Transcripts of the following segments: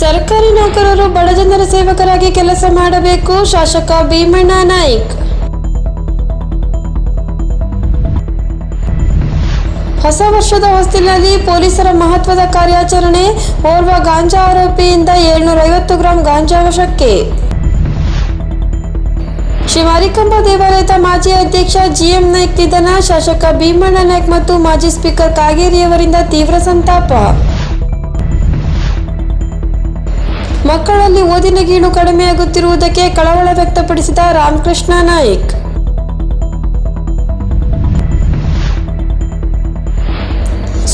ಸರ್ಕಾರಿ ನೌಕರರು ಬಡಜನರ ಸೇವಕರಾಗಿ ಕೆಲಸ ಮಾಡಬೇಕು. ಶಾಸಕ ಭೀಮಣ್ಣ ನಾಯ್ಕ್. ಹೊಸ ವರ್ಷದ ಹೊಸ್ತಿಲಲ್ಲಿ ಪೊಲೀಸರ ಮಹತ್ವದ ಕಾರ್ಯಾಚರಣೆ. ಓರ್ವ ಗಾಂಜಾ ಆರೋಪಿಯಿಂದ ಏಳ್ನೂರ ಐವತ್ತು ಗ್ರಾಂ ಗಾಂಜಾ ವಶಕ್ಕೆ. ಶ್ರೀ ಮಾರಿಕಂಬ ದೇವಾಲಯದ ಮಾಜಿ ಅಧ್ಯಕ್ಷ ಜಿಎಂ ನಾಯ್ಕ್ ನಿಧನ, ಶಾಸಕ ಭೀಮಣ್ಣ ನಾಯ್ಕ್ ಮತ್ತು ಮಾಜಿ ಸ್ಪೀಕರ್ ಕಾಗೇರಿಯವರಿಂದ ತೀವ್ರ ಸಂತಾಪ. ಮಕ್ಕಳಲ್ಲಿ ಓದಿನ ಗೀಳು ಕಡಿಮೆಯಾಗುತ್ತಿರುವುದಕ್ಕೆ ಕಳವಳ ವ್ಯಕ್ತಪಡಿಸಿದ ರಾಮಕೃಷ್ಣ ನಾಯ್ಕ್.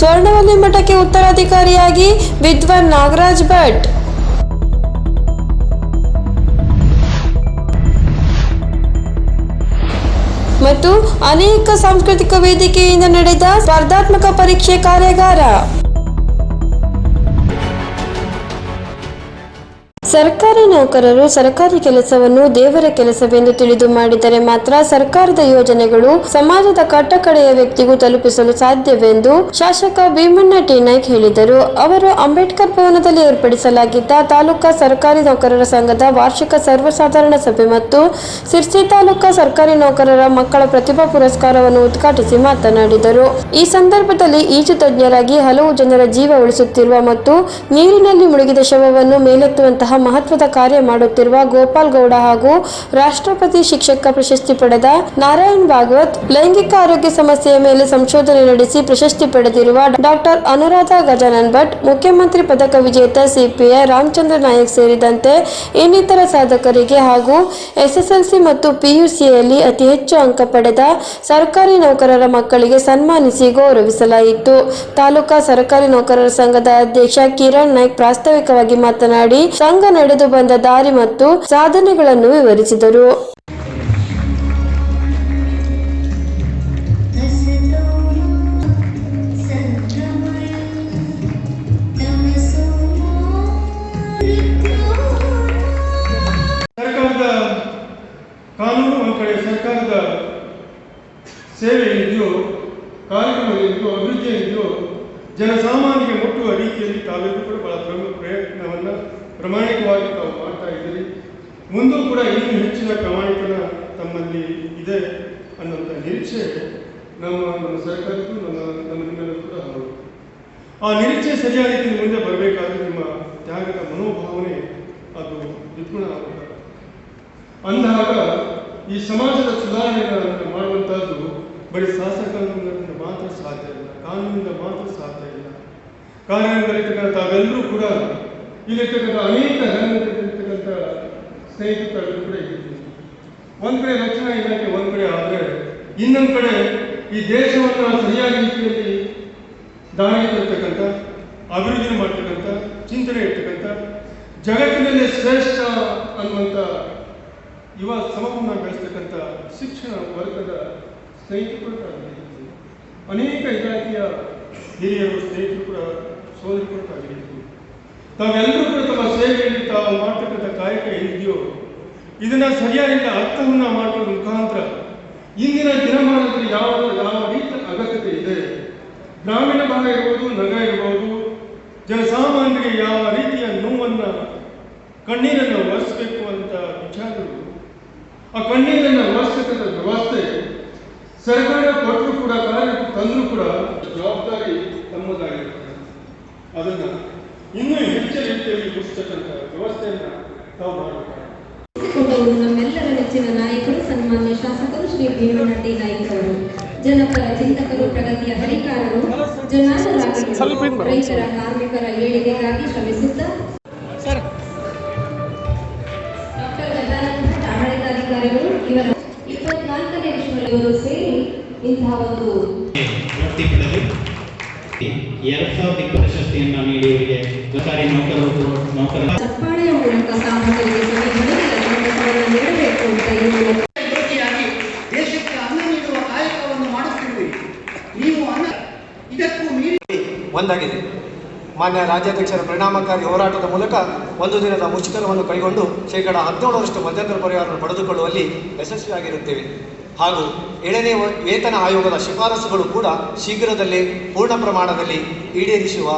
ಸ್ವರ್ಣವಲ್ಲಿ ಮಠಕ್ಕೆ ಉತ್ತರಾಧಿಕಾರಿಯಾಗಿ ವಿದ್ವಾನ್ ನಾಗರಾಜ್ ಭಟ್. ಮತ್ತು ಅನೇಕ ಸಾಂಸ್ಕೃತಿಕ ವೇದಿಕೆಯಿಂದ ನಡೆದ ಸ್ಪರ್ಧಾತ್ಮಕ ಪರೀಕ್ಷೆ ಕಾರ್ಯಾಗಾರ. ಸರ್ಕಾರಿ ನೌಕರರು ಸರ್ಕಾರಿ ಕೆಲಸವನ್ನು ದೇವರ ಕೆಲಸವೆಂದು ತಿಳಿದು ಮಾಡಿದರೆ ಮಾತ್ರ ಸರ್ಕಾರದ ಯೋಜನೆಗಳು ಸಮಾಜದ ಕಟ್ಟಕಡೆಯ ವ್ಯಕ್ತಿಗೂ ತಲುಪಿಸಲು ಸಾಧ್ಯವೆಂದು ಶಾಸಕ ಭೀಮಣ್ಣ ಟಿ. ನಾಯ್ಕ್ ಹೇಳಿದರು. ಅವರು ಅಂಬೇಡ್ಕರ್ ಭವನದಲ್ಲಿ ಏರ್ಪಡಿಸಲಾಗಿದ್ದ ತಾಲೂಕಾ ಸರ್ಕಾರಿ ನೌಕರರ ಸಂಘದ ವಾರ್ಷಿಕ ಸರ್ವಸಾಧಾರಣ ಸಭೆ ಮತ್ತು ಸಿರ್ಸಿ ತಾಲೂಕಾ ಸರ್ಕಾರಿ ನೌಕರರ ಮಕ್ಕಳ ಪ್ರತಿಭಾ ಪುರಸ್ಕಾರವನ್ನು ಉದ್ಘಾಟಿಸಿ ಮಾತನಾಡಿದರು. ಈ ಸಂದರ್ಭದಲ್ಲಿ ಈಜು ತಜ್ಞರಾಗಿ ಹಲವು ಜನರ ಜೀವ ಉಳಿಸುತ್ತಿರುವ ಮತ್ತು ನೀರಿನಲ್ಲಿ ಮುಳುಗಿದ ಶವವನ್ನು ಮೇಲೆತ್ತುವಂತಹ ಮಹತ್ವದ ಕಾರ್ಯ ಮಾಡುತ್ತಿರುವ ಗೋಪಾಲ್ ಗೌಡ ಹಾಗೂ ರಾಷ್ಟ್ರಪತಿ ಶಿಕ್ಷಕ ಪ್ರಶಸ್ತಿ ಪಡೆದ ನಾರಾಯಣ್ ಭಾಗವತ್ ಲೈಂಗಿಕ ಆರೋಗ್ಯ ಸಮಸ್ಯೆಯ ಮೇಲೆ ಸಂಶೋಧನೆ ನಡೆಸಿ ಪ್ರಶಸ್ತಿ ಪಡೆದಿರುವ ಡಾಕ್ಟರ್ ಅನುರಾಧ ಗಜಾನನ್ ಭಟ್, ಮುಖ್ಯಮಂತ್ರಿ ಪದಕ ವಿಜೇತ ಸಿಪಿಐ ರಾಮಚಂದ್ರ ನಾಯಕ್ ಸೇರಿದಂತೆ ಇನ್ನಿತರ ಸಾಧಕರಿಗೆ ಹಾಗೂ ಎಸ್ಎಸ್ಎಲ್ಸಿ ಮತ್ತು ಪಿಯುಸಿಯಲ್ಲಿ ಅತಿ ಹೆಚ್ಚು ಅಂಕ ಪಡೆದ ಸರ್ಕಾರಿ ನೌಕರರ ಮಕ್ಕಳಿಗೆ ಸನ್ಮಾನಿಸಿ ಗೌರವಿಸಲಾಯಿತು. ತಾಲೂಕಾ ಸರ್ಕಾರಿ ನೌಕರರ ಸಂಘದ ಅಧ್ಯಕ್ಷ ಕಿರಣ್ ನಾಯ್ಕ್ ಪ್ರಾಸ್ತಾವಿಕವಾಗಿ ಮಾತನಾಡಿ, ಸಂಘ ನಡೆದು ಬಂದ ದಾರಿ ಮತ್ತು ಸಾಧನೆಗಳನ್ನು ವಿವರಿಸಿದರು. ಕಾನೂನು ಒಂದು ಸರ್ಕಾರದ ಸೇವೆ ಇದೆಯೋ ಕಾರ್ಯಕ್ರಮ ಇದೆಯೋ ಅಭಿವೃದ್ಧಿ ಇದೆಯೋ ಜನಸಾಮಾನ್ಯರಿಗೆ ಮುಟ್ಟುವ ರೀತಿಯಲ್ಲಿ ತಾವೆಲ್ಲರೂ ಕೂಡ ಬಹಳ ಪ್ರಮುಖ ಪ್ರಯತ್ನವನ್ನು ಪ್ರಾಮಾಣಿಕವಾಗಿ ತಾವು ಮಾಡ್ತಾ ಇದ್ದೀರಿ. ಮುಂದೂ ಕೂಡ ಇನ್ನೂ ಹೆಚ್ಚಿನ ಪ್ರಾಮಾಣಿಕನ ತಮ್ಮಲ್ಲಿ ಇದೆ ಅನ್ನುವಂಥ ನಿರೀಕ್ಷೆ ನಮ್ಮ ನಮ್ಮ ಸರ್ಕಾರಕ್ಕೂ, ನಮ್ಮ ನಮ್ಮ ನಿಮ್ಮೆಲ್ಲರೂ ಕೂಡ ಹೌದು. ಆ ನಿರೀಕ್ಷೆ ಸರಿಯಾದ ರೀತಿಯಲ್ಲಿ ಮುಂದೆ ಬರಬೇಕಾದ್ರೆ ನಿಮ್ಮ ತ್ಯಾಗದ ಮನೋಭಾವನೆ ಅದು ದ್ವಿಗುಣ ಆಗುತ್ತೆ ಅಂದಾಗ ಈ ಸಮಾಜದ ಸುಧಾರಣೆಗಳನ್ನು ಮಾಡುವಂಥದ್ದು ಬರೀ ಶಾಸಕಾಂಗದಿಂದ ಮಾತ್ರ ಸಾಧ್ಯ ಇಲ್ಲ. ಕಾನೂನಿಂದ ಮಾತ್ರ ಸಾಧ್ಯ ಇಲ್ಲ. ಕಾನೂನಿನಲ್ಲಿರ್ತಕ್ಕಂಥ ತಾವೆಲ್ಲರೂ ಕೂಡ ಇಲ್ಲಿರ್ತಕ್ಕಂಥ ಅನೇಕ ಜನರಿರ್ತಕ್ಕಂಥ ಸ್ನೇಹಿತರು ಕೂಡ ಇದ್ದೀವಿ ಒಂದ್ ಕಡೆ ರಕ್ಷಣಾ ಇಲಾಖೆ, ಒಂದ್ ಕಡೆ ಆದರೆ ಇನ್ನೊಂದ್ ಕಡೆ ಈ ದೇಶವನ್ನು ಸರಿಯಾದ ರೀತಿಯಲ್ಲಿ ದಾರಿ ತರ್ತಕ್ಕಂಥ, ಅಭಿವೃದ್ಧಿ ಮಾಡ್ತಕ್ಕಂಥ, ಚಿಂತನೆ ಇರ್ತಕ್ಕಂಥ, ಜಗತ್ತಿನಲ್ಲಿ ಶ್ರೇಷ್ಠ ಅನ್ನುವಂಥ ಯುವ ಸಮವನ್ನು ಬೆಳೆಸ್ತಕ್ಕಂಥ ಶಿಕ್ಷಣ ವರ್ಗದ ಸ್ನೇಹಿತರು ಕೂಡ. ಅನೇಕ ಇಲಾಖೆಯ ಹಿರಿಯರು, ಸ್ನೇಹಿತರು ಕೂಡ ಸೋದರಿ ಕೂಡ. ತಾವೆಲ್ಲರೂ ಕೂಡ ತಮ್ಮ ಸೇವೆಯಲ್ಲಿ ತಾವು ಮಾಡ್ತಕ್ಕಂಥ ಕಾಯಕ ಇದೆಯೋ ಇದನ್ನ ಸರಿಯಾಗಿ ಅರ್ಥವನ್ನು ಮಾಡುವ ಮುಖಾಂತರ ಇಂದಿನ ದಿನಮಾನದಲ್ಲಿ ಯಾವ ಯಾವ ರೀತಿಯ ಅಗತ್ಯತೆ ಇದೆ? ಗ್ರಾಮೀಣ ಭಾಗ ಇರ್ಬೋದು, ನಗರ ಇರ್ಬೋದು, ಜನಸಾಮಾನ್ಯರಿಗೆ ಯಾವ ರೀತಿಯ ನೋವನ್ನು, ಕಣ್ಣೀರನ್ನು ಒರೆಸಬೇಕು ಅಂತ ವಿಚಾರಗಳು, ಆ ಕಣ್ಣೀರನ್ನು ಒರೆಸ್ತಕ್ಕಂಥ ವ್ಯವಸ್ಥೆ ಸರ್ಕಾರ ಕೊಟ್ಟರು ಕೂಡ ಕಾರ್ಯ ತಂದರೂ ಕೂಡ ಜವಾಬ್ದಾರಿ ತಮ್ಮದಾಗಿರುತ್ತೆ. ಅದನ್ನ ಇನ್ನೂ ಹೆಚ್ಚಿನ ರೀತಿಯಲ್ಲಿ ಮುಗಿಸ್ತಕ್ಕಂಥ ವ್ಯವಸ್ಥೆಯನ್ನ ತಾವು ಮಾಡಬೇಕು ನಮ್ಮೆಲ್ಲರ ನೆಚ್ಚಿನ ನಾಯಕರು ಸನ್ಮಾನ್ಯ ಶಾಸಕರು ಶ್ರೀ ಟಿ ಅವರು ಜನಪರ ಚಿಂತಕರು ಪ್ರಗತಿಯ ಹರಿಕಾರರು ಜನಾಂಗ ರೈತರ ಕಾರ್ಮಿಕರ ಏಳಿಗೆಗಾಗಿ ಶ್ರಮಿಸಿದ್ದ ಡಾಕ್ಟರ್ ಗಜಾನನ್ ಭಟ್ ಆಡಳಿತಾಧಿಕಾರಿಗಳು ಇವರ ಇಪ್ಪತ್ನಾಲ್ಕನೇ ವಿಶ್ವಗಳು ಸೇರಿ ಇಂತಹ ಒಂದು ಎರಡ್ ಸಾವಿರದ ಇಪ್ಪತ್ತು ಪ್ರಶಸ್ತಿಯನ್ನು ನೀಡಿ ಸರ್ಕಾರಿ ನೌಕರರು ಚಪ್ಪಾಳೆಯ ಮೂಲಕ ಸಾಮರ್ಥ್ಯಕ್ಕೆ ಸಂವಿಧಾನವನ್ನು ನೀಡಬೇಕು ಅಂತ ಈ ಮೂಲಕ. ದೇಶಕ್ಕೆ ಅನ್ನ ನೀಡುವ ಕಾಯಕವನ್ನು ಮಾಡುತ್ತಿರುವಿರಿ ನೀವು ಅನ್ನ ಇದಕ್ಕೂ ಮೀರಿ ಒಂದಾಗಿದೆ. ಮಾನ್ಯ ರಾಜ್ಯಾಧ್ಯಕ್ಷರ ಪರಿಣಾಮಕಾರಿ ಹೋರಾಟದ ಮೂಲಕ ಒಂದು ದಿನದ ಮುಷ್ಕರವನ್ನು ಕೈಗೊಂಡು ಶೇಕಡ ಹದಿನೇಳರಷ್ಟು ಮಧ್ಯಂತರ ಪರಿಹಾರವನ್ನು ಪಡೆದುಕೊಳ್ಳುವಲ್ಲಿ ಯಶಸ್ವಿಯಾಗಿರುತ್ತೇವೆ. ಹಾಗೂ ಏಳನೇ ವ- ವೇತನ ಆಯೋಗದ ಶಿಫಾರಸುಗಳು ಕೂಡ ಶೀಘ್ರದಲ್ಲೇ ಪೂರ್ಣ ಪ್ರಮಾಣದಲ್ಲಿ ಈಡೇರಿಸುವ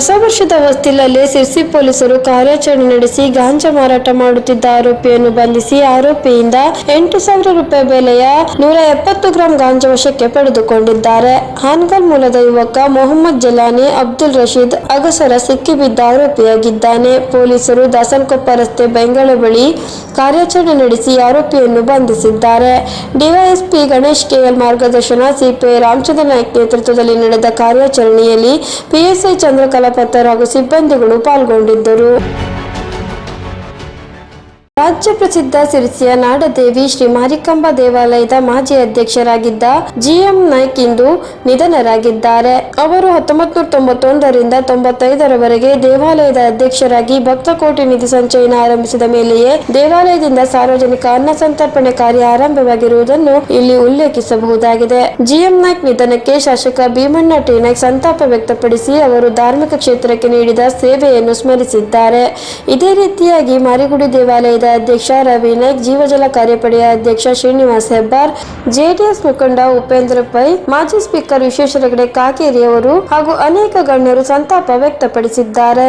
ಹೊಸ ವರ್ಷದ ಹೊಸ್ತಿಲಲ್ಲಿ ಸಿರ್ಸಿ ಪೊಲೀಸರು ಕಾರ್ಯಾಚರಣೆ ನಡೆಸಿ ಗಾಂಜಾ ಮಾರಾಟ ಮಾಡುತ್ತಿದ್ದ ಆರೋಪಿಯನ್ನು ಬಂಧಿಸಿ ಆರೋಪಿಯಿಂದ ಎಂಟು ಸಾವಿರ ರೂಪಾಯಿ ಬೆಲೆಯ ನೂರ ಎಪ್ಪತ್ತು ಗ್ರಾಂ ಗಾಂಜಾ ವಶಕ್ಕೆ ಪಡೆದುಕೊಂಡಿದ್ದಾರೆ. ಹಾನ್ಗಲ್ ಮೂಲದ ಯುವಕ ಮೊಹಮ್ಮದ್ ಜಲಾನಿ ಅಬ್ದುಲ್ ರಶೀದ್ ಅಗಸರ ಸಿಕ್ಕಿಬಿದ್ದ ಆರೋಪಿಯಾಗಿದ್ದಾನೆ. ಪೊಲೀಸರು ದಾಸನಕೊಪ್ಪ ರಸ್ತೆ ಬೆಂಗಳ ಬಳಿ ಕಾರ್ಯಾಚರಣೆ ನಡೆಸಿ ಆರೋಪಿಯನ್ನು ಬಂಧಿಸಿದ್ದಾರೆ. ಡಿವೈಎಸ್ಪಿ ಗಣೇಶ್ ಕೆಎಲ್ ಮಾರ್ಗದರ್ಶನ, ಸಿಪಿಐ ರಾಮಚಂದ್ರ ನಾಯ್ಕ್ ನೇತೃತ್ವದಲ್ಲಿ ನಡೆದ ಕಾರ್ಯಾಚರಣೆಯಲ್ಲಿ ಪಿಎಸ್ಐ ಚಂದ್ರಕಲಾ ಪತ್ತರ್ ಹಾಗೂ ಸಿಬ್ಬಂದಿಗಳು ಪಾಲ್ಗೊಂಡಿದ್ದರು. ರಾಜ್ಯ ಪ್ರಸಿದ್ಧ ಸಿರಿಸಿಯ ನಾಡದೇವಿ ಶ್ರೀ ಮಾರಿಕಂಬ ದೇವಾಲಯದ ಮಾಜಿ ಅಧ್ಯಕ್ಷರಾಗಿದ್ದ ಜಿಎಂ ನಾಯ್ಕ್ ಇಂದು ನಿಧನರಾಗಿದ್ದಾರೆ. ಅವರು ಹತ್ತೊಂಬತ್ತು ನೂರ ತೊಂಬತ್ತೊಂದರಿಂದ ತೊಂಬತ್ತೈದರವರೆಗೆ ದೇವಾಲಯದ ಅಧ್ಯಕ್ಷರಾಗಿ ಭಕ್ತಕೋಟಿ ನಿಧಿ ಸಂಚಯನ ಆರಂಭಿಸಿದ ಮೇಲೆಯೇ ದೇವಾಲಯದಿಂದ ಸಾರ್ವಜನಿಕ ಅನ್ನ ಸಂತರ್ಪಣೆ ಕಾರ್ಯ ಆರಂಭವಾಗಿರುವುದನ್ನು ಇಲ್ಲಿ ಉಲ್ಲೇಖಿಸಬಹುದಾಗಿದೆ. ಜಿಎಂ ನಾಯ್ಕ್ ನಿಧನಕ್ಕೆ ಶಾಸಕ ಭೀಮಣ್ಣ ಟಿ ನಾಯ್ಕ್ ಸಂತಾಪ ವ್ಯಕ್ತಪಡಿಸಿ ಅವರು ಧಾರ್ಮಿಕ ಕ್ಷೇತ್ರಕ್ಕೆ ನೀಡಿದ ಸೇವೆಯನ್ನು ಸ್ಮರಿಸಿದ್ದಾರೆ. ಇದೇ ರೀತಿಯಾಗಿ ಮಾರಿಗುಡಿ ದೇವಾಲಯದ ಅಧ್ಯಕ್ಷ ರವಿ ನಾಯ್ಕ್ ಜೀವಜಲ ಕಾರ್ಯಪಡೆಯ ಅಧ್ಯಕ್ಷ ಶ್ರೀನಿವಾಸ್ ಹೆಬ್ಬಾರ್, ಜೆಡಿಎಸ್ ಮುಖಂಡ ಉಪೇಂದ್ರ ಪೈ, ಮಾಜಿ ಸ್ಪೀಕರ್ ವಿಶ್ವೇಶ್ವರ ಹೆಗಡೆ ಕಾಕೇರಿಯವರು ಹಾಗೂ ಅನೇಕ ಗಣ್ಯರು ಸಂತಾಪ ವ್ಯಕ್ತಪಡಿಸಿದ್ದಾರೆ.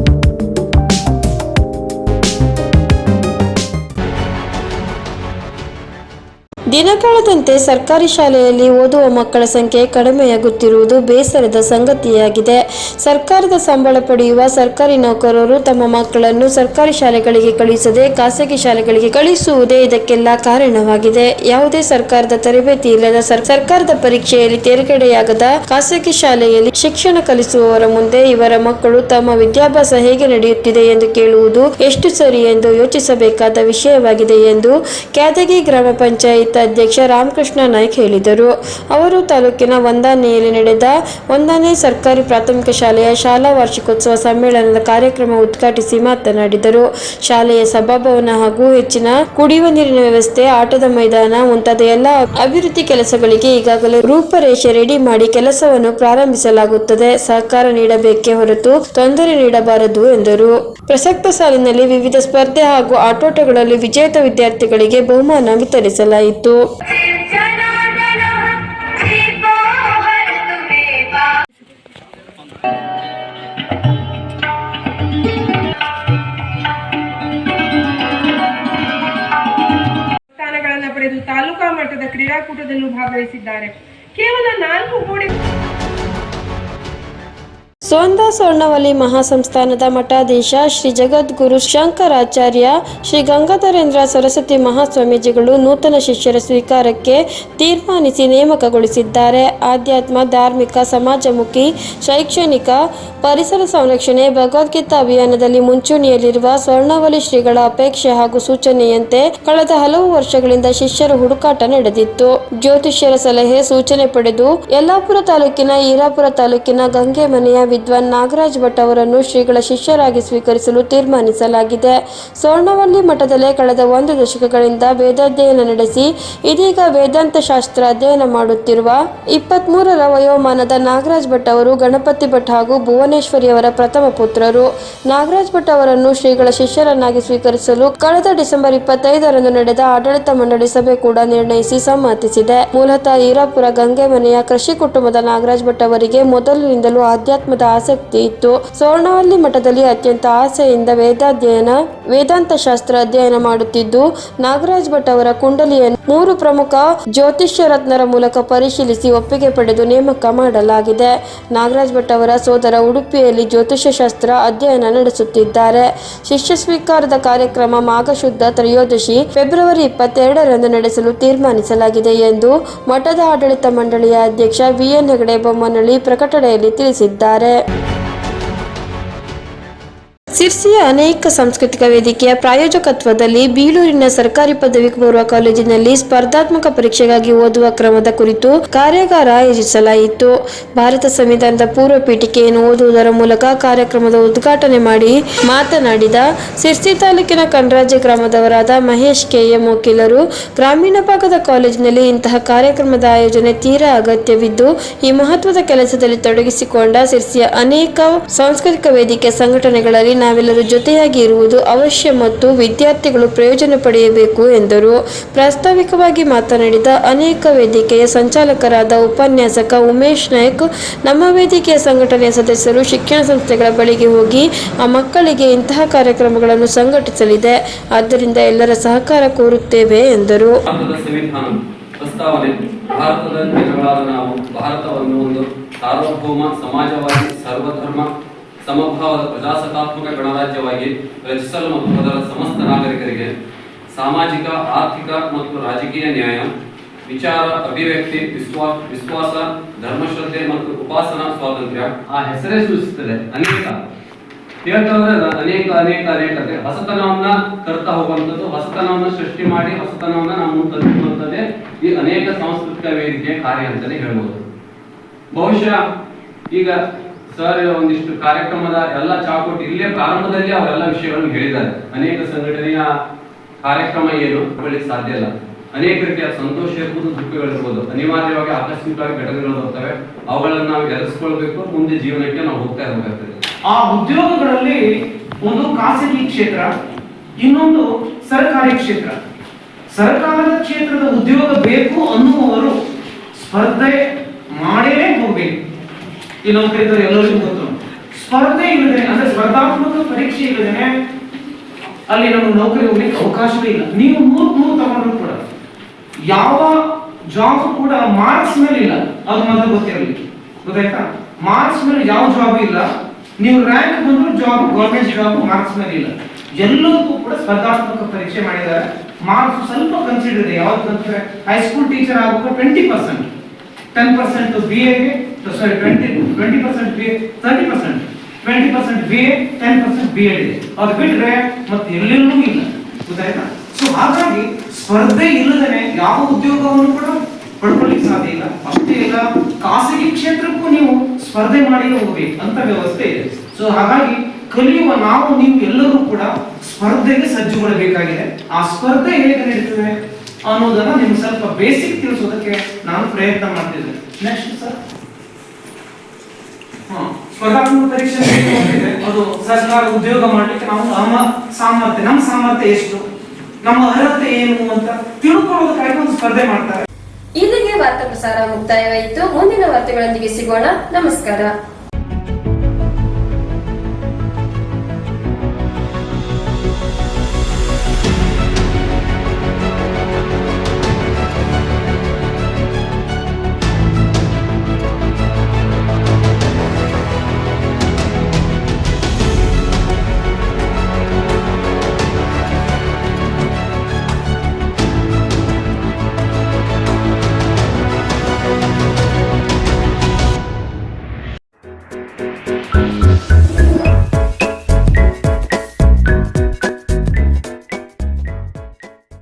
ದಿನಕಳೆದಂತೆ ಸರ್ಕಾರಿ ಶಾಲೆಯಲ್ಲಿ ಓದುವ ಮಕ್ಕಳ ಸಂಖ್ಯೆ ಕಡಿಮೆಯಾಗುತ್ತಿರುವುದು ಬೇಸರದ ಸಂಗತಿಯಾಗಿದೆ. ಸರ್ಕಾರದ ಸಂಬಳ ಪಡೆಯುವ ಸರ್ಕಾರಿ ನೌಕರರು ತಮ್ಮ ಮಕ್ಕಳನ್ನು ಸರ್ಕಾರಿ ಶಾಲೆಗಳಿಗೆ ಕಳುಹಿಸದೆ ಖಾಸಗಿ ಶಾಲೆಗಳಿಗೆ ಕಳುಹಿಸುವುದೇ ಇದಕ್ಕೆಲ್ಲ ಕಾರಣವಾಗಿದೆ. ಯಾವುದೇ ಸರ್ಕಾರದ ತರಬೇತಿ ಇಲ್ಲದ ಸರ್- ಸರ್ಕಾರದ ಪರೀಕ್ಷೆಯಲ್ಲಿ ತೇರ್ಗಡೆಯಾಗದ ಖಾಸಗಿ ಶಾಲೆಯಲ್ಲಿ ಶಿಕ್ಷಣ ಕಲಿಸುವವರ ಮುಂದೆ ಇವರ ಮಕ್ಕಳು ತಮ್ಮ ವಿದ್ಯಾಭ್ಯಾಸ ಹೇಗೆ ನಡೆಯುತ್ತಿದೆ ಎಂದು ಕೇಳುವುದು ಎಷ್ಟು ಸರಿ ಎಂದು ಯೋಚಿಸಬೇಕಾದ ವಿಷಯವಾಗಿದೆ ಎಂದು ಕ್ಯಾದಗಿ ಗ್ರಾಮ ಪಂಚಾಯತ್ ಅಧ್ಯಕ್ಷ ರಾಮಕೃಷ್ಣ ನಾಯ್ಕ್ ಹೇಳಿದರು. ಅವರು ತಾಲೂಕಿನ ಒಂದಾನೆಯಲ್ಲಿ ನಡೆದ ಒಂದಾನೆ ಸರ್ಕಾರಿ ಪ್ರಾಥಮಿಕ ಶಾಲೆಯ ಶಾಲಾ ವಾರ್ಷಿಕೋತ್ಸವ ಸಮ್ಮೇಳನದ ಕಾರ್ಯಕ್ರಮ ಉದ್ಘಾಟಿಸಿ ಮಾತನಾಡಿದರು. ಶಾಲೆಯ ಸಭಾಭವನ ಹಾಗೂ ಹೆಚ್ಚಿನ ಕುಡಿಯುವ ನೀರಿನ ವ್ಯವಸ್ಥೆ, ಆಟದ ಮೈದಾನ ಮುಂತಾದ ಎಲ್ಲ ಅಭಿವೃದ್ಧಿ ಕೆಲಸಗಳಿಗೆ ಈಗಾಗಲೇ ರೂಪರೇಷೆ ರೆಡಿ ಮಾಡಿ ಕೆಲಸವನ್ನು ಪ್ರಾರಂಭಿಸಲಾಗುತ್ತದೆ. ಸಹಕಾರ ನೀಡಬೇಕೇ ಹೊರತು ತೊಂದರೆ ನೀಡಬಾರದು ಎಂದರು. ಪ್ರಸಕ್ತ ಸಾಲಿನಲ್ಲಿ ವಿವಿಧ ಸ್ಪರ್ಧೆ ಹಾಗೂ ಆಟೋಟಗಳಲ್ಲಿ ವಿಜೇತ ವಿದ್ಯಾರ್ಥಿಗಳಿಗೆ ಬಹುಮಾನ ವಿತರಿಸಲಾಯಿತು. ಸ್ಥಾನಗಳನ್ನು ಪಡೆದು ತಾಲೂಕಾ ಮಟ್ಟದ ಕ್ರೀಡಾಕೂಟದಲ್ಲೂ ಭಾಗವಹಿಸಿದ್ದಾರೆ. ಕೇವಲ ನಾಲ್ಕು ಗೋಡೆ ಸೋಂದಾ ಸ್ವರ್ಣವಲಿ ಮಹಾಸಂಸ್ಥಾನದ ಮಠಾಧೀಶ ಶ್ರೀ ಜಗದ್ಗುರು ಶಂಕರಾಚಾರ್ಯ ಶ್ರೀ ಗಂಗಾಧರೇಂದ್ರ ಸರಸ್ವತಿ ಮಹಾಸ್ವಾಮೀಜಿಗಳು ನೂತನ ಶಿಷ್ಯರ ಸ್ವೀಕಾರಕ್ಕೆ ತೀರ್ಮಾನಿಸಿ ನೇಮಕಗೊಳಿಸಿದ್ದಾರೆ. ಆಧ್ಯಾತ್ಮ, ಧಾರ್ಮಿಕ, ಸಮಾಜಮುಖಿ, ಶೈಕ್ಷಣಿಕ ಪರಿಸರ ಸಂರಕ್ಷಣೆ, ಭಗವದ್ಗೀತಾ ಅಭಿಯಾನದಲ್ಲಿ ಮುಂಚೂಣಿಯಲ್ಲಿರುವ ಸ್ವರ್ಣವಲಿ ಶ್ರೀಗಳ ಅಪೇಕ್ಷೆ ಹಾಗೂ ಸೂಚನೆಯಂತೆ ಕಳೆದ ಹಲವು ವರ್ಷಗಳಿಂದ ಶಿಷ್ಯರ ಹುಡುಕಾಟ ನಡೆದಿತ್ತು. ಜ್ಯೋತಿಷ್ಯರ ಸಲಹೆ, ಸೂಚನೆ ಪಡೆದು ಯಲ್ಲಾಪುರ ತಾಲೂಕಿನ ಈರಾಪುರ ತಾಲೂಕಿನ ಗಂಗೆ ಮನೆಯ ವಿದ್ವಾನ್ ನಾಗರಾಜ್ ಭಟ್ ಅವರನ್ನು ಶ್ರೀಗಳ ಶಿಷ್ಯರಾಗಿ ಸ್ವೀಕರಿಸಲು ತೀರ್ಮಾನಿಸಲಾಗಿದೆ. ಸ್ವರ್ಣವಲ್ಲಿ ಮಠದಲ್ಲೇ ಕಳೆದ ಒಂದು ದಶಕಗಳಿಂದ ವೇದಾಧ್ಯಯನ ನಡೆಸಿ, ಇದೀಗ ವೇದಾಂತ ಶಾಸ್ತ್ರ ಅಧ್ಯಯನ ಮಾಡುತ್ತಿರುವ ಇಪ್ಪತ್ಮೂರರ ವಯೋಮಾನದ ನಾಗರಾಜ್ ಭಟ್ ಅವರು ಗಣಪತಿ ಭಟ್ ಹಾಗೂ ಭುವನೇಶ್ವರಿಯವರ ಪ್ರಥಮ ಪುತ್ರರು. ನಾಗರಾಜ್ ಭಟ್ ಅವರನ್ನು ಶ್ರೀಗಳ ಶಿಷ್ಯರನ್ನಾಗಿ ಸ್ವೀಕರಿಸಲು ಕಳೆದ ಡಿಸೆಂಬರ್ ಇಪ್ಪತ್ತೈದರಂದು ನಡೆದ ಆಡಳಿತ ಮಂಡಳಿ ಸಭೆ ಕೂಡ ನಿರ್ಣಯಿಸಿ ಸಮ್ಮತಿಸಿದೆ. ಮೂಲತಃ ಈರಾಪುರ ಗಂಗೆ ಮನೆಯ ಕೃಷಿ ಕುಟುಂಬದ ನಾಗರಾಜ್ ಭಟ್ ಅವರಿಗೆ ಮೊದಲಿನಿಂದಲೂ ಆಧ್ಯಾತ್ಮದ ಆಸಕ್ತಿ ಇತ್ತು. ಸೋರ್ಣವಲ್ಲಿ ಮಠದಲ್ಲಿ ಅತ್ಯಂತ ಆಸೆಯಿಂದ ವೇದಾಧ್ಯಯನ ವೇದಾಂತ ಶಾಸ್ತ್ರ ಅಧ್ಯಯನ ಮಾಡುತ್ತಿದ್ದು, ನಾಗರಾಜ್ ಭಟ್ ಅವರ ಕುಂಡಲಿಯನ್ನು ಮೂರು ಪ್ರಮುಖ ಜ್ಯೋತಿಷ್ಯ ರತ್ನರ ಮೂಲಕ ಪರಿಶೀಲಿಸಿ ಒಪ್ಪಿಗೆ ಪಡೆದು ನೇಮಕ ಮಾಡಲಾಗಿದೆ. ನಾಗರಾಜ್ ಭಟ್ ಅವರ ಸೋದರ ಉಡುಪಿಯಲ್ಲಿ ಜ್ಯೋತಿಷ್ಯ ಶಾಸ್ತ್ರ ಅಧ್ಯಯನ ನಡೆಸುತ್ತಿದ್ದಾರೆ. ಶಿಷ್ಯ ಸ್ವೀಕಾರದ ಕಾರ್ಯಕ್ರಮ ಮಾಘಶುದ್ಧ ತ್ರಯೋದಶಿ ಫೆಬ್ರವರಿ ಇಪ್ಪತ್ತೆರಡರಂದು ನಡೆಸಲು ತೀರ್ಮಾನಿಸಲಾಗಿದೆ ಎಂದು ಮಠದ ಆಡಳಿತ ಮಂಡಳಿಯ ಅಧ್ಯಕ್ಷ ವಿಎನ್ ಹೆಗಡೆ ಬೊಮ್ಮನಳ್ಳಿ ಪ್ರಕಟಣೆಯಲ್ಲಿ ತಿಳಿಸಿದ್ದಾರೆ. Chile. ಸಿರ್ಸಿಯ ಅನೇಕ ಸಾಂಸ್ಕೃತಿಕ ವೇದಿಕೆಯ ಪ್ರಾಯೋಜಕತ್ವದಲ್ಲಿ ಬೀಳೂರಿನ ಸರ್ಕಾರಿ ಪದವಿ ಪೂರ್ವ ಕಾಲೇಜಿನಲ್ಲಿ ಸ್ಪರ್ಧಾತ್ಮಕ ಪರೀಕ್ಷೆಗಾಗಿ ಓದುವ ಕ್ರಮದ ಕುರಿತು ಕಾರ್ಯಾಗಾರ ಆಯೋಜಿಸಲಾಯಿತು. ಭಾರತ ಸಂವಿಧಾನದ ಪೂರ್ವ ಪೀಠಿಕೆಯನ್ನು ಓದುವುದರ ಮೂಲಕ ಕಾರ್ಯಕ್ರಮದ ಉದ್ಘಾಟನೆ ಮಾಡಿ ಮಾತನಾಡಿದ ಸಿರ್ಸಿ ತಾಲೂಕಿನ ಕನರಾಜೆ ಗ್ರಾಮದವರಾದ ಮಹೇಶ್ ಕೆಎಂ ವಕೀಲರು, ಗ್ರಾಮೀಣ ಭಾಗದ ಕಾಲೇಜಿನಲ್ಲಿ ಇಂತಹ ಕಾರ್ಯಕ್ರಮದ ಆಯೋಜನೆ ತೀರಾ ಅಗತ್ಯವಿದ್ದು, ಈ ಮಹತ್ವದ ಕೆಲಸದಲ್ಲಿ ತೊಡಗಿಸಿಕೊಂಡ ಸಿರ್ಸಿಯ ಅನೇಕ ಸಾಂಸ್ಕೃತಿಕ ವೇದಿಕೆ ಸಂಘಟನೆಗಳಲ್ಲಿ ನಾವೆಲ್ಲರೂ ಜೊತೆಯಾಗಿ ಇರುವುದು ಅವಶ್ಯ ಮತ್ತು ವಿದ್ಯಾರ್ಥಿಗಳು ಪ್ರಯೋಜನ ಪಡೆಯಬೇಕು ಎಂದರು. ಪ್ರಾಸ್ತಾವಿಕವಾಗಿ ಮಾತನಾಡಿದ ಅನೇಕ ವೇದಿಕೆಯ ಸಂಚಾಲಕರಾದ ಉಪನ್ಯಾಸಕ ಉಮೇಶ್ ನಾಯ್ಕ್, ನಮ್ಮ ವೇದಿಕೆಯ ಸಂಘಟನೆಯ ಸದಸ್ಯರು ಶಿಕ್ಷಣ ಸಂಸ್ಥೆಗಳ ಬಳಿಗೆ ಹೋಗಿ ಆ ಮಕ್ಕಳಿಗೆ ಇಂತಹ ಕಾರ್ಯಕ್ರಮಗಳನ್ನು ಸಂಘಟಿಸಲಿದೆ. ಆದ್ದರಿಂದ ಎಲ್ಲರ ಸಹಕಾರ ಕೋರುತ್ತೇವೆ ಎಂದರು. ಭಾರತದ ನಾವು, ಭಾರತವನ್ನು ಒಂದು ಸಾರ್ವಭೌಮ ಸಮಾಜವಾಗಿ ಸರ್ವಧರ್ಮ ಸಮಭಾವದ ಪ್ರಜಾಸತ್ತಾತ್ಮಕ ಗಣರಾಜ್ಯವಾಗಿ ರಚಿಸಲು ಮತ್ತು ಅದರ ಸಮಸ್ತ ನಾಗರಿಕರಿಗೆ ಸಾಮಾಜಿಕ, ಆರ್ಥಿಕ ಮತ್ತು ರಾಜಕೀಯ ನ್ಯಾಯ, ವಿಚಾರ, ಅಭಿವ್ಯಕ್ತಿ ವಿಶ್ವಾಸ ವಿಶ್ವಾಸ, ಧರ್ಮಶ್ರದ್ಧೆ ಮತ್ತು ಉಪಾಸನಾ ಸ್ವಾತಂತ್ರ್ಯ ಆ ಹೆಸರೇ ಸೂಚಿಸುತ್ತದೆ. ಅನೇಕ. ಹೇಳ್ತಾ ಅನೇಕ ಅನೇಕ ಅನೇಕ. ಹೊಸತನವನ್ನ ಕರ್ತಾ ಹೋಗುವಂಥದ್ದು, ಹೊಸತನವನ್ನ ಸೃಷ್ಟಿ ಮಾಡಿ, ಹೊಸತನವನ್ನ ನಾವು ತಲುಪುವಂಥದ್ದೇ ಈ ಅನೇಕ ಸಾಂಸ್ಕೃತಿಕ ವೇದಿಕೆಯ ಕಾರ್ಯ ಅಂತಾನೆ ಹೇಳ್ಬೋದು. ಬಹುಶಃ ಈಗ ಸರ್ ಒಂದಿಷ್ಟು ಕಾರ್ಯಕ್ರಮದ ಎಲ್ಲ ಚಾಕೋಟಿ ಇಲ್ಲೇ ಪ್ರಾರಂಭದಲ್ಲಿ ಅವರೆಲ್ಲ ವಿಷಯಗಳನ್ನು ಹೇಳಿದ್ದಾರೆ. ಅನೇಕ ಸಂಘಟನೆಯ ಕಾರ್ಯಕ್ರಮ ಏನು ಹೇಳಲಿಕ್ಕೆ ಸಾಧ್ಯ ಇಲ್ಲ. ಅನೇಕ ರೀತಿಯ ಸಂತೋಷ ಇರ್ಬೋದು ದುಃಖಗಳಿರ್ಬೋದು ಅನಿವಾರ್ಯವಾಗಿ ಆಕಸ್ಮಿಕವಾಗಿ ಘಟನೆಗಳು ಬರ್ತವೆ. ಅವುಗಳನ್ನು ನಾವು ಎದುರಿಸ್ಕೊಳ್ಬೇಕು. ಮುಂದೆ ಜೀವನಕ್ಕೆ ನಾವು ಹೋಗ್ತಾ ಇರಬೇಕಾಗ್ತದೆ. ಆ ಉದ್ಯೋಗಗಳಲ್ಲಿ ಒಂದು ಖಾಸಗಿ ಕ್ಷೇತ್ರ, ಇನ್ನೊಂದು ಸರ್ಕಾರಿ ಕ್ಷೇತ್ರ. ಸರ್ಕಾರದ ಕ್ಷೇತ್ರದ ಉದ್ಯೋಗ ಬೇಕು ಅನ್ನುವವರು ಸ್ಪರ್ಧೆ ಮಾಡೇ ಹೋಗ್ಬೇಕು. ಈ ಕರೀತಾರೆ ಎಲ್ಲರಿಗೂ ಗೊತ್ತು. ಸ್ಪರ್ಧೆ ಇಲ್ಲದೆ, ಅಂದ್ರೆ ಸ್ಪರ್ಧಾತ್ಮಕ ಪರೀಕ್ಷೆ ಇಲ್ಲದೆ, ಅಲ್ಲಿ ನಮ್ಗೆ ನೌಕರಿ ಹೋಗ್ಲಿಕ್ಕೆ ಅವಕಾಶವೇ ಇಲ್ಲ. ನೀವು ನೂರ್ ನೂರು ತಗೊಂಡ್ರು ಕೂಡ. ಯಾವ ಜಾಬ್ ಕೂಡ ಮಾರ್ಕ್ಸ್ ಮೇಲೆ ಇಲ್ಲ. ಅದು ಮಾತ್ರ ಗೊತ್ತಿರಲಿ. ಗೊತ್ತಾಯ್ತಾ? ಮಾರ್ಕ್ಸ್ ಮೇಲೆ ಯಾವ ಜಾಬ್ ಇಲ್ಲ. ನೀವು ರ್ಯಾಂಕ್ ಬಂದ್ರು ಜಾಬ್ ಗೌರ್ಮೆಂಟ್ ಜಾಬ್ ಮಾರ್ಕ್ಸ್ ಮೇಲೆ ಇಲ್ಲ. ಎಲ್ಲದಕ್ಕೂ ಕೂಡ ಸ್ಪರ್ಧಾತ್ಮಕ ಪರೀಕ್ಷೆ ಮಾಡಿದ್ದಾರೆ. ಮಾರ್ಕ್ಸ್ ಸ್ವಲ್ಪ ಕನ್ಸಿಡರ್ ಇದೆ. ಯಾವ್ದು ಹೈಸ್ಕೂಲ್ ಟೀಚರ್ ಆಗಬೇಕು twenty percent ten percent B ಎಗೆ percent twenty percent B A ten percent B Ed ಇದೆ. ಅದು ಬಿಟ್ರೆ ಮತ್ತೆ ಎಲ್ಲೆಲ್ಲೂ ಇಲ್ಲ. ಗೊತ್ತಾಯ್ತಾ? ಸೊ ಹಾಗಾಗಿ ಸ್ಪರ್ಧೆ ಇಲ್ಲದೇನೆ ಯಾವ ಉದ್ಯೋಗವನ್ನು ಕೂಡ ಪಡ್ಕೊಳ್ಳಿಕ್ಕೆ ಸಾಧ್ಯ ಇಲ್ಲ. ಅಷ್ಟೇ ಇಲ್ಲ, ಖಾಸಗಿ ಕ್ಷೇತ್ರಕ್ಕೂ ನೀವು ಸ್ಪರ್ಧೆ ಮಾಡಿ ಹೋಗ್ಬೇಕು ಅಂತ ವ್ಯವಸ್ಥೆ ಇದೆ. ಸೊ ಹಾಗಾಗಿ ಕಲಿಯುವ ನಾವು, ನೀವು ಎಲ್ಲರೂ ಕೂಡ ಸ್ಪರ್ಧೆಗೆ ಸಜ್ಜುಗೊಳ್ಳಬೇಕಾಗಿದೆ. ಆ ಸ್ಪರ್ಧೆ ಹೇಗೆ ನಡೀತದೆ ಅನ್ನೋದನ್ನ ನಿಮ್ಗೆ ಸ್ವಲ್ಪ ಬೇಸಿಕ್ ತಿಳಿಸೋದಕ್ಕೆ ನಾನು ಪ್ರಯತ್ನ ಮಾಡ್ತಿದ್ದೆ ನೆಕ್ಸ್ಟ್ ಸರ್ ಸ್ಪರ್ಧಾತ್ಮಕ ಪರೀಕ್ಷೆ? ಅದು ಸರ್ಕಾರ ಉದ್ಯೋಗ ಮಾಡ್ಲಿಕ್ಕೆ ನಾವು ನಮ್ಮ ಸಾಮರ್ಥ್ಯ ನಮ್ಮ ಸಾಮರ್ಥ್ಯ ಎಷ್ಟು? ನಮ್ಮ ಅರ್ಹತೆ ಏನು ಅಂತ ತಿಳ್ಕೊಳ್ಳೋದಕ್ಕಾಗಿ ಒಂದು ಸ್ಪರ್ಧೆ ಮಾಡ್ತಾರೆ. ಇಲ್ಲಿಗೆ ವಾರ್ತಾ ಪ್ರಸಾರ ಮುಕ್ತಾಯವಾಯಿತು. ಮುಂದಿನ ವಾರ್ತೆಗಳೊಂದಿಗೆ ಸಿಗೋಣ. ನಮಸ್ಕಾರ.